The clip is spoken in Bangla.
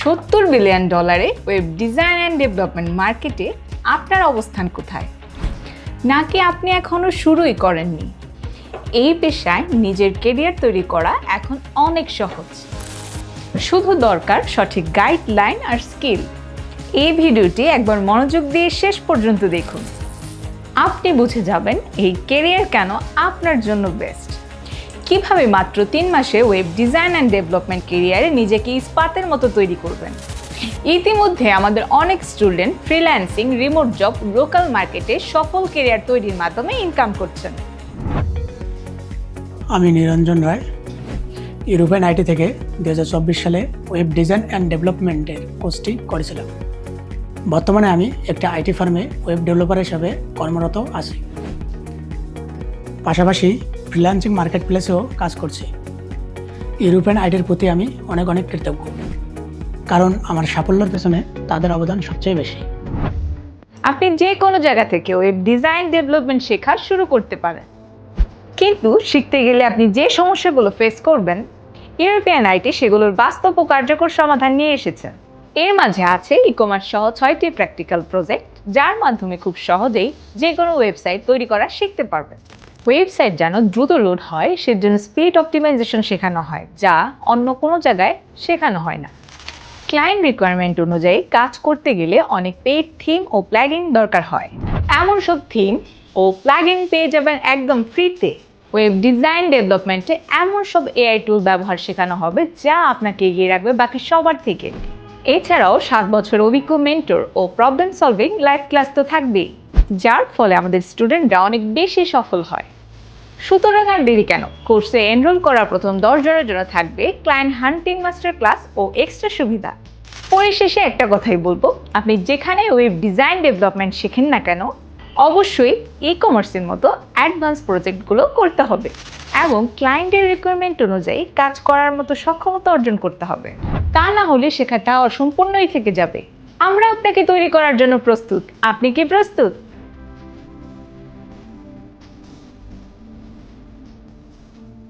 সত্তর বিলিয়ন ডলারে ওয়েব ডিজাইন অ্যান্ড ডেভেলপমেন্ট মার্কেটে আপনার অবস্থান কোথায়? নাকি আপনি এখনও শুরুই করেননি? এই পেশায় নিজের কেরিয়ার তৈরি করা এখন অনেক সহজ। শুধু দরকার সঠিক গাইডলাইন আর স্কিল। এই ভিডিওটি একবার মনোযোগ দিয়ে শেষ পর্যন্ত দেখুন। আপনি বুঝে যাবেন এই কেরিয়ার কেন আপনার জন্য বেস্ট। কীভাবে মাত্র তিন মাসে ওয়েব ডিজাইন অ্যান্ড ডেভেলপমেন্ট কেরিয়ারে নিজেকে ইস্পাতের মতো তৈরি করবেন? ইতিমধ্যে আমাদের অনেক student freelancing remote job local মার্কেটে সফল কেরিয়ার তৈরির মাধ্যমে ইনকাম করছেন। আমি নিরঞ্জন রায়, ইউরোপিয়ান আইটি থেকে দু হাজার চব্বিশ সালে ওয়েব ডিজাইন অ্যান্ড ডেভেলপমেন্টের কোর্সটি করেছিলাম। বর্তমানে আমি একটা আইটি ফার্মে ওয়েব ডেভেলপার হিসাবে কর্মরত আছি। পাশাপাশি ফ্রিল্যান্সিং মার্কেট প্লেসেও কাজ করছি। ইউরোপিয়ান আইটির প্রতি আমি অনেক অনেক কৃতজ্ঞ। কারণ আমার সাফল্যের পেছনে তাদের অবদান সবচেয়ে বেশি। আপনি যে কোনো জায়গা থেকে ওয়েব ডিজাইন ডেভেলপমেন্ট শেখা শুরু করতে পারেন। কিন্তু শিখতে গেলে আপনি যে সমস্যাগুলো ফেস করবেন ইউরোপিয়ান আইটি সেগুলোর বাস্তব ও কার্যকর সমাধান নিয়ে এসেছেন। এর মাঝে আছে ই কমার্স সহ ছয়টি প্র্যাকটিক্যাল প্রজেক্ট যার মাধ্যমে খুব সহজেই যে কোনো ওয়েবসাইট তৈরি করা শিখতে পারবেন। ওয়েবসাইট যেন দ্রুত লোড হয়, সেজন্য স্পিড অপটিমাইজেশন শেখানো হয়, যা অন্য কোনো জায়গায় শেখানো হয় না। ক্লায়েন্ট রিকোয়ারমেন্ট অনুযায়ী কাজ করতে গেলে অনেক পেড থিম ও প্ল্যাগিং দরকার হয়। এমন সব থিম ও প্ল্যাগিং পেয়ে যাবেন একদম ফ্রিতে ওয়েব ডিজাইন ডেভেলপমেন্টে এমন সব এআই টুল ব্যবহার শেখানো হবে, যা আপনাকে এগিয়ে রাখবে বাকি সবার থেকে। এছাড়াও সাত বছর অভিজ্ঞ মেন্টর ও প্রবলেম সলভিং লাইভ ক্লাস তো থাকবেই, যার ফলে আমাদের স্টুডেন্টরা অনেক বেশি সফল হয়। সুতরাং আর দেরি কেন? কোর্সে এনরোল করা প্রথম দশ জনের জন্য থাকবে ক্লায়েন্ট হান্টিং মাস্টার ক্লাস ও এক্সট্রা সুবিধা। পরিশেষে একটা কথাই বলব, আপনি যেখানে ওয়েব ডিজাইন ডেভেলপমেন্ট শেখেন না কেন, অবশ্যই ই কমার্সের মতো অ্যাডভান্স প্রজেক্টগুলো করতে হবে এবং ক্লায়েন্টের রিকোয়ারমেন্ট অনুযায়ী কাজ করার মতো সক্ষমতা অর্জন করতে হবে। তা না হলে শেখাটা অসম্পূর্ণই থেকে যাবে। আমরা আপনাকে তৈরি করার জন্য প্রস্তুত। আপনি কি প্রস্তুত?